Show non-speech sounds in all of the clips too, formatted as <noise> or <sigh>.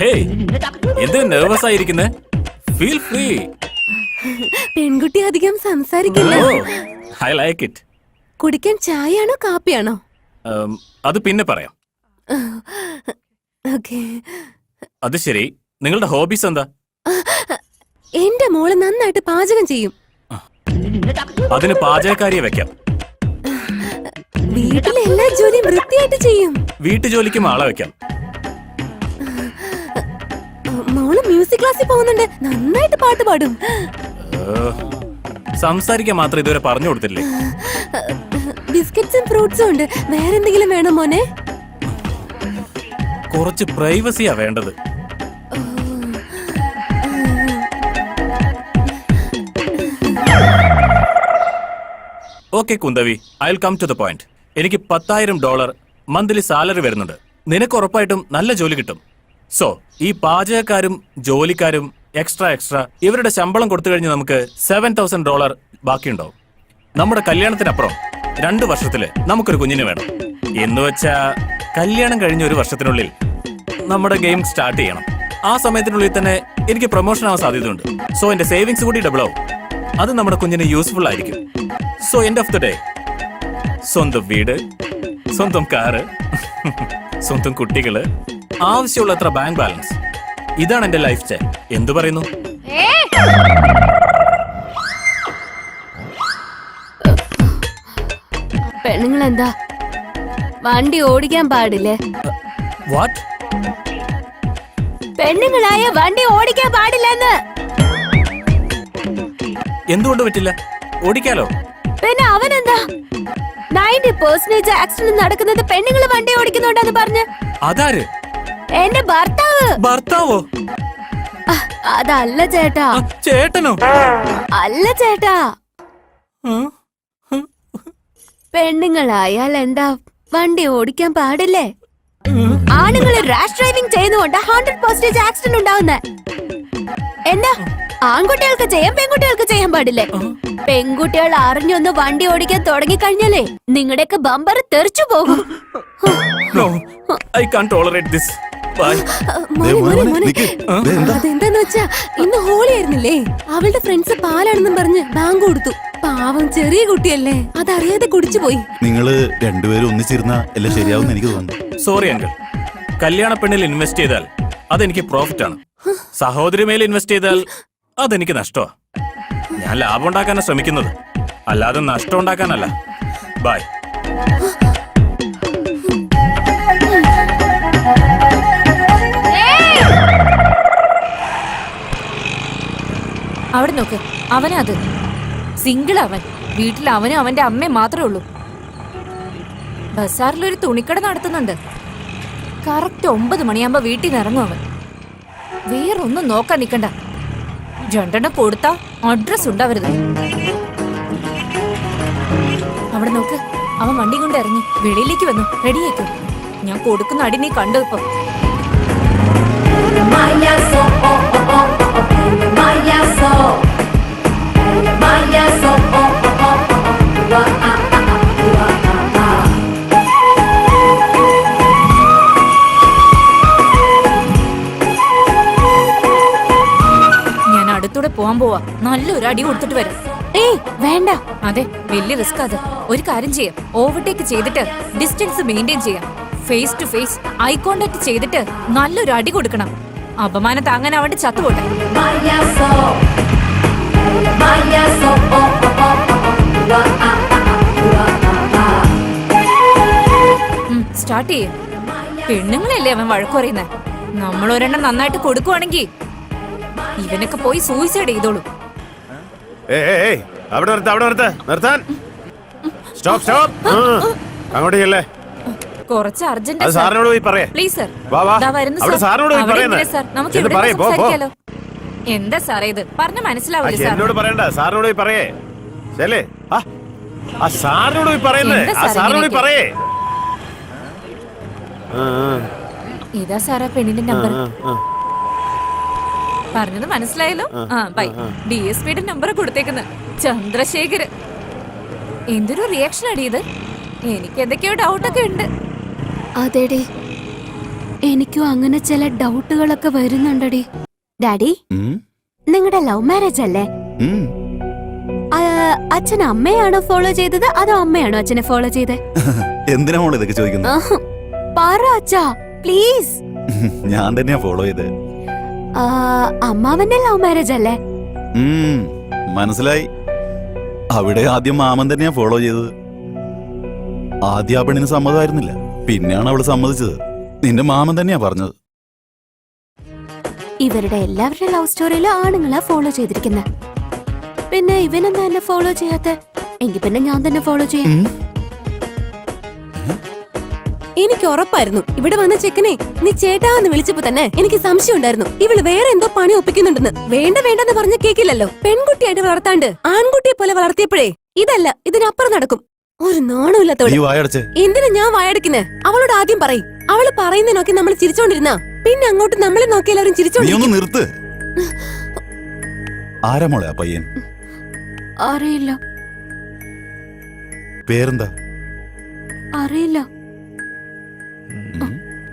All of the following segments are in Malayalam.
ഹേയ് എന്ത് നെർവസ് ആയിരിക്കുന്നേ? ഫീൽ ഫ്രീ പെൺകുട്ടി അധികം സംസാരിക്കില്ല. ഓ ഐ ലൈക്ക് ഇറ്റ് കുടിക്കാൻ ചായയാണോ കാപ്പിയാണോ? അത് പിന്നെ പറയാം. അത് ശരി. നിങ്ങളുടെ ഹോബീസ് എന്താ? എന്റെ മോൾ നന്നായിട്ട് പാചകം ചെയ്യും. അതിന് പാചകക്കാരിയെ വെക്കാം. വീട്ടിലെ എല്ലാ ജോലിയും വൃത്തിയായിട്ട് ചെയ്യും. വീട്ടുജോലിക്കും ആളെ വെക്കാം. മോൾ മ്യൂസിക് ക്ലാസ്സിൽ പോകുന്നുണ്ട്. നന്നായിട്ട് പാട്ട് പാടും. സംസാരിക്കാൻ മാത്രം ഇതുവരെ പറഞ്ഞു കൊടുത്തില്ലേ ബിസ്ക്കറ്റ്സും ഫ്രൂട്ട്സും ഉണ്ട്. വേറെ എന്തെങ്കിലും വേണം മോനെ? കുറച്ച് പ്രൈവസിയാ വേണ്ടത്. Okay Kundavi I will come to the point എനിക്ക് പത്തായിരം ഡോളർ മന്ത്ലി സാലറി വരുന്നുണ്ട്. നിനക്ക് ഉറപ്പായിട്ടും നല്ല ജോലി കിട്ടും. സോ ഈ പാചകക്കാരും ജോലിക്കാരും എക്സ്ട്രാ എക്സ്ട്രാ ഇവരുടെ ശമ്പളം കൊടുത്തു കഴിഞ്ഞ് നമുക്ക് സെവൻ തൗസൻഡ് ഡോളർ ബാക്കിയുണ്ടാവും. നമ്മുടെ കല്യാണത്തിനപ്പുറം രണ്ട് വർഷത്തിൽ നമുക്കൊരു കുഞ്ഞിന് വേണം. എന്ന് വെച്ചാ കല്യാണം കഴിഞ്ഞ ഒരു വർഷത്തിനുള്ളിൽ നമ്മുടെ ഗെയിം സ്റ്റാർട്ട് ചെയ്യണം. ആ സമയത്തിനുള്ളിൽ തന്നെ എനിക്ക് പ്രൊമോഷൻ ആവാൻ സാധ്യതയുണ്ട്. സോ എന്റെ സേവിങ്സ് കൂടി ഡബിൾ ആവും. അത് നമ്മുടെ കുഞ്ഞിന് യൂസ്ഫുൾ ആയിരിക്കും. So end of the day സ്വന്തം വീട് സ്വന്തം കാറ് സ്വന്തം കുട്ടികൾ ആവശ്യമുള്ളത്ര ബാങ്ക് ബാലൻസ് ഇതാണ് എന്റെ ലൈഫ് സ്റ്റൈൽ എന്തു പറയുന്നു? പെണ്ണുങ്ങൾ എന്താ വണ്ടി ഓടിക്കാൻ പാടില്ലേ? വാട്ട് പെണ്ണുങ്ങളായ വണ്ടി ഓടിക്കാൻ പാടില്ലെന്ന്. എന്തുകൊണ്ട് പറ്റില്ല? ഓടിക്കാലോ? പിന്നെ അവനെന്താ? നയന്റി പെർസെന്റേജ് ആക്സിഡന്റ് നടക്കുന്നത് പെണ്ണുങ്ങൾ വണ്ടി ഓടിക്കുന്നുണ്ടെന്ന് പറഞ്ഞ്. അതാര്? എന്റെ ഭർത്താവ്. ഭർത്താവോ? അഹ്, അതല്ല ചേട്ടാ. ആ, ചേട്ടനോ? അല്ല ചേട്ടാ. ആ? പെണ്ണുങ്ങളായാൽ എന്താ വണ്ടി ഓടിക്കാൻ പാടില്ലേ? ആണുങ്ങൾ റാഷ് ഡ്രൈവിംഗ് ചെയ്യുന്നതുകൊണ്ട് ഹൺഡ്രഡ് പെർസെന്റേജ് ആക്സിഡന്റ് ഉണ്ടാവുന്നേ. എന്താ? ആൺകുട്ടികൾക്ക് ചെയ്യാം പെൺകുട്ടികൾക്ക് ചെയ്യാൻ പാടില്ലേ? പെൺകുട്ടികൾ അറിഞ്ഞൊന്ന് വണ്ടി ഓടിക്കാൻ തുടങ്ങി തുടങ്ങിക്കഴിഞ്ഞാലേ നിങ്ങളുടെയൊക്കെ ബമ്പർ തെറിച്ചു പോകും. I can can't tolerate this. Bye. മോനെ, മോനെ, മോനെ. നിക്ക്. ദേ, എന്താ? അതെന്താന്ന് വെച്ചാ ഇന്ന് ഹോളി ആയിരുന്നില്ലേ? അവളുടെ ഫ്രണ്ട്സ് പാലാണെന്നും പറഞ്ഞ് ബാങ്ക് കൊടുത്തു. പാവം ചെറിയ കുട്ടിയല്ലേ. അതറിയാതെ കുടിച്ചു പോയി. നിങ്ങൾ രണ്ടുപേരും ഒന്നിച്ചിരുന്ന എല്ലാം ശരിയാവും എനിക്ക് തോന്നുന്നു. സോറി അങ്കിൾ കല്യാണ പെണ്ണിൽ ഇൻവെസ്റ്റ് ചെയ്താൽ അതെനിക്ക് പ്രോഫിറ്റ് ആണ്. സഹോദരി മേൽ ഇൻവെസ്റ്റ് ചെയ്താൽ അതെനിക്ക് നഷ്ടമാ. ഞാൻ ലാഭം ഉണ്ടാക്കാനാ ശ്രമിക്കുന്നത്. അല്ലാതെ നഷ്ടം ഉണ്ടാക്കാനല്ല. ബൈ അവിടെ നോക്ക് അവനാ അത്. സിംഗിൾ അവൻ. വീട്ടിൽ അവനും അവന്റെ അമ്മയും മാത്രമേ ഉള്ളൂ. ബസാറിൽ ഒരു തുണിക്കട നടത്തുന്നുണ്ട്. കറക്റ്റ് ഒമ്പത് മണിയാകുമ്പോ വീട്ടിൽ നിന്ന് ഇറങ്ങും അവൻ. വേറൊന്നും നോക്കാൻ നിക്കണ്ട. രണ്ടെണ്ണം കൊടുത്താ അഡ്രസ് ഉണ്ടാവരുത് അവിടെ നോക്ക് അവൻ വണ്ടി കൊണ്ട് ഇറങ്ങി. വെളിയിലേക്ക് വന്നു. റെഡിയാക്കും ഞാൻ കൊടുക്കുന്ന അടി നീ കണ്ടു ഇപ്പൊ. പോവാ. നല്ലൊരു അടി കൊടുത്തിട്ട് വരാം. ഏയ് വേണ്ട. അതെ വലിയ റിസ്ക് അത്. ഒരു കാര്യം ചെയ്യാം. ഓവർടേക്ക് ചെയ്തിട്ട് ഡിസ്റ്റൻസ് മെയിന്റെയിൻ ചെയ്യാം. Face to face eye contact ചെയ്തിട്ട് നല്ലൊരു അടി കൊടുക്കണം. അപമാനം താങ്ങാൻ അവന്റെ ചത്തുപോട്ടെ സ്റ്റാർട്ട് ചെയ്യേ. പെണ്ണുങ്ങളല്ലേ അവൻ വഴക്കു പറയുന്നത് നമ്മൾ ഒരെണ്ണം നന്നായിട്ട് കൊടുക്കുവാണെങ്കിൽ ഇവനൊക്കെ പോയി സൂയിസൈഡ് ചെയ്തോളൂ. അവിടെ നിർത്ത അവിടെ നിർത്ത. നിർത്താൻ. സ്റ്റോപ്പ് സ്റ്റോപ്പ് അങ്ങോട്ട് ചെല്ലേ. കുറച്ച് അർജന്റ് സാറിനോട് പോയി പറയേ. പ്ലീസ് സർ അവിടെ സാറിനോട് പോയി അവിടെ പറയുന്നേ. സർ. നമുക്ക് ഇവിടെ പറയ്, പോ, പോ. എന്താ സാറേ ഇത്? പറഞ്ഞു മനസ്സിലാവില്ല സാർ എന്നോട് പറയണ്ട. സാറിനോട് പോയി പറയേ. ശല്ലേ ആ സാറിനോട് പോയി പറയുന്നേ. ആ സാറിനോട് പോയി പറയേ. ഇതാ സാറാ പെണ്ണിന്റെ നമ്പർ. പറഞ്ഞത് മനസ്സിലായല്ലോ? ആ ബൈ ഡി എസ് പിയുടെ നമ്പർ കൊടുത്തേക്കുന്നത് ചന്ദ്രശേഖര് എന്തൊരു റിയാക്ഷൻ അടിയത് എനിക്ക് എന്തൊക്കെയോ ഡൗട്ടൊക്കെ ഉണ്ട്. അതെടി. എനിക്കും അങ്ങനെ ചില ഡൗട്ടുകളൊക്കെ വരുന്നുണ്ടടി. ഡാഡി നിങ്ങളുടെ ലവ് മാരേജ് അല്ലേ? അച്ഛൻ അമ്മയാണോ ഫോളോ ചെയ്തത്? അതോ അമ്മയാണോ അച്ഛനെ ഫോളോ ചെയ്തത് <laughs> എന്തിനാ ഇതൊക്കെ ചോദിക്കുന്നത് പറ അച്ഛാ പ്ലീസ് <laughs> ഞാൻ തന്നെയാ ഫോളോ ചെയ്ത്. അമ്മാവന്റെ ലവ് മാരേജ് അല്ലേ? മനസ്സിലായി. അവിടെ ആദ്യം മാമൻ തന്നെയാ ഫോളോ ചെയ്തത്. ആദ്യ ആ പെണ്ണിന് സമ്മതമായിരുന്നില്ല. പിന്നെയാണ് അവൾ സമ്മതിച്ചത്. നിന്റെ മാമൻ തന്നെയാ പറഞ്ഞത്. ഇവരുടെ എല്ലാവരുടെ ലവ് സ്റ്റോറിയിലും ആണുങ്ങളാ ഫോളോ ചെയ്തിരിക്കുന്നത് പിന്നെ ഇവനെന്താ എന്നെ ഫോളോ ചെയ്യാത്ത? എങ്കിൽ പിന്നെ ഞാൻ തന്നെ ഫോളോ ചെയ്യാം. എനിക്ക് ഉറപ്പായിരുന്നു. ഇവിടെ വന്ന ചെക്കനെ നീ ചേട്ടാന്ന് വിളിച്ചപ്പോ തന്നെ എനിക്ക് സംശയം ഉണ്ടായിരുന്നു ഇവൾ വേറെ എന്തോ പണി ഒപ്പിക്കുന്നുണ്ടെന്ന്. വേണ്ട വേണ്ടെന്ന് പറഞ്ഞ കേക്കില്ലല്ലോ. പെൺകുട്ടിയായിട്ട് വളർത്താണ്ട് ആൺകുട്ടിയെ പോലെ വളർത്തിയപ്പോഴേ ഇതല്ല ഇതിനപ്പുറം നടക്കും. ഒരു നാണമില്ലാത്തവൾ നീ വായടച്ച്. എന്തിനാ ഞാൻ വായടക്കുന്നേ അവളോട് ആദ്യം പറയും. അവൾ പറയുന്നതിനൊക്കെ നമ്മൾ ചിരിച്ചോണ്ടിരുന്ന. പിന്നെ അങ്ങോട്ട് നമ്മളെ നോക്കി എല്ലാവരും നീ ഒന്ന് നിർത്ത്. ആരാ മോളെ പയ്യൻ? അറിയില്ല. പേരെന്താ? അറിയില്ല.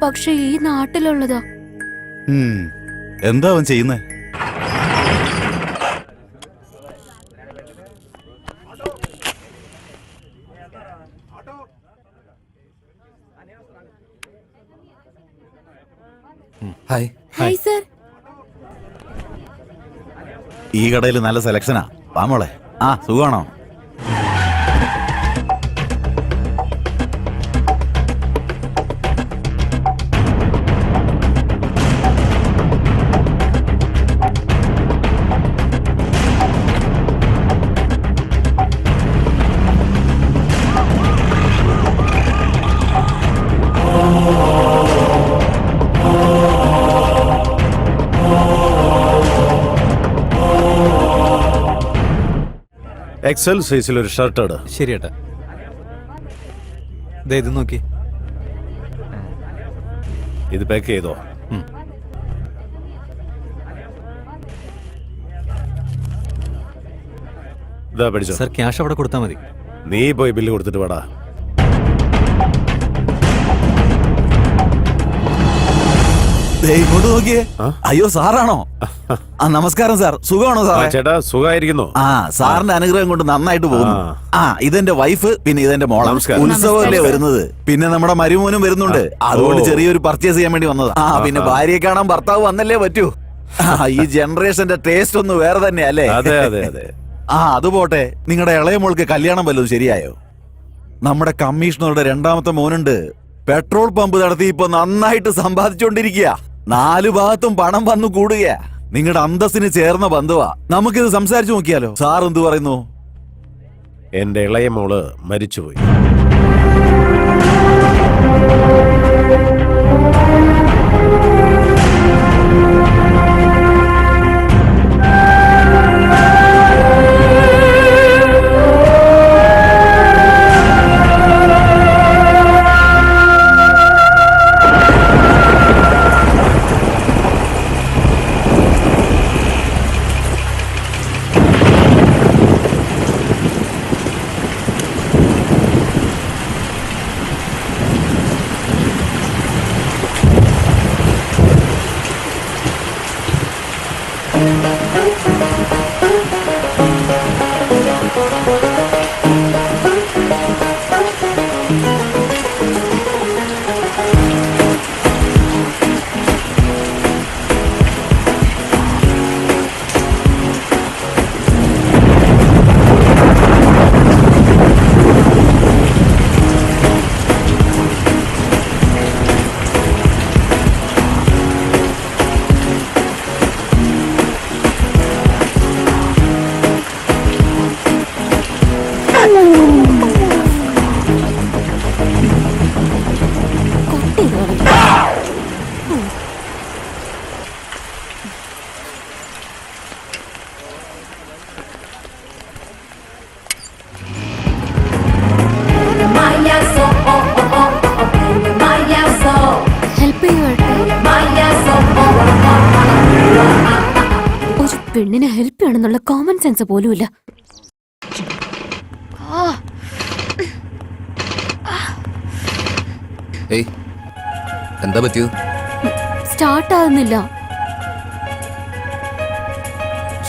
പക്ഷെ ഈ നാട്ടിലുള്ളതാ. ഉം. എന്താ അവൻ ചെയ്യുന്നേ? ഹായ്. ഹായ്. സർ. ഈ കടയിൽ നല്ല സെലക്ഷനാ. വാ മോളെ. ആ സുഖമാണോ? എക്സൽ സൈസിൽ ഒരു ഷർട്ട് ഇട്. ശരി ഏട്ടാ ദേ ഇത് നോക്കി. ഇത് പാക്ക് ചെയ്തോ. ഇതാ പഠിച്ചോ. സർ ക്യാഷ് അവിടെ കൊടുത്താൽ മതി. നീ പോയി ബില്ല് കൊടുത്തിട്ട് വേടാ. ഇങ്ങോട്ട് നോക്കിയേ. അയ്യോ സാറാണോ? ആ നമസ്കാരം സാർ. സുഖമാണോ സാർ സാറേ ചേട്ടാ സുഖമായിരിക്കുന്നു. ആ സാറിന്റെ അനുഗ്രഹം കൊണ്ട് നന്നായിട്ട് പോകുന്നു. ആ. ഇതെന്റെ വൈഫ് പിന്നെ ഇതെന്റെ മോള. നമസ്കാരം. ഉത്സവമല്ലേ വരുന്നത്? പിന്നെ നമ്മുടെ മരുമോനും വരുന്നുണ്ട്. അതുകൊണ്ട് ചെറിയൊരു പർച്ചേസ് ചെയ്യാൻ വേണ്ടി വന്നത്. ആ പിന്നെ ഭാര്യയെ കാണാൻ ഭർത്താവ് വന്നല്ലേ പറ്റൂ? ആ, ഈ ജനറേഷന്റെ ടേസ്റ്റ് ഒന്ന് വേറെ തന്നെയല്ലേ അതെ അതെ അതെ. ആ അത് പോട്ടെ. നിങ്ങളുടെ ഇളയ മോൾക്ക് കല്യാണം വല്ലതും ശരിയായോ? നമ്മുടെ കമ്മീഷണറുടെ രണ്ടാമത്തെ മോനുണ്ട്. പെട്രോൾ പമ്പ് നടത്തി ഇപ്പൊ നന്നായിട്ട് സമ്പാദിച്ചുകൊണ്ടിരിക്കുക നാലു ഭാഗത്തും പണം വന്നു കൂടുക നിങ്ങളുടെ അന്തസ്സിന് ചേർന്ന ബന്ധുവാ. നമുക്കിത് സംസാരിച്ചു നോക്കിയാലോ? സാർ എന്തു പറയുന്നു? എന്റെ ഇളയ മോൾ മരിച്ചുപോയി. പെണ്ണിനെ ഹെൽപ്പ് ചെയ്യണമെന്നുള്ള കോമൺ സെൻസ് പോലുമില്ല. എന്താ പറ്റിയത്? സ്റ്റാർട്ട് ആവുന്നില്ല.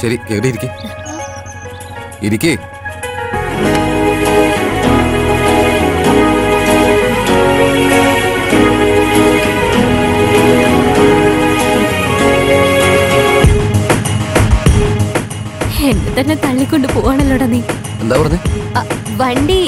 ശരി എവിടെ ഇരിക്കേ? ഇരിക്കേ. എന്താ പറഞ്ഞേ അ, വണ്ടി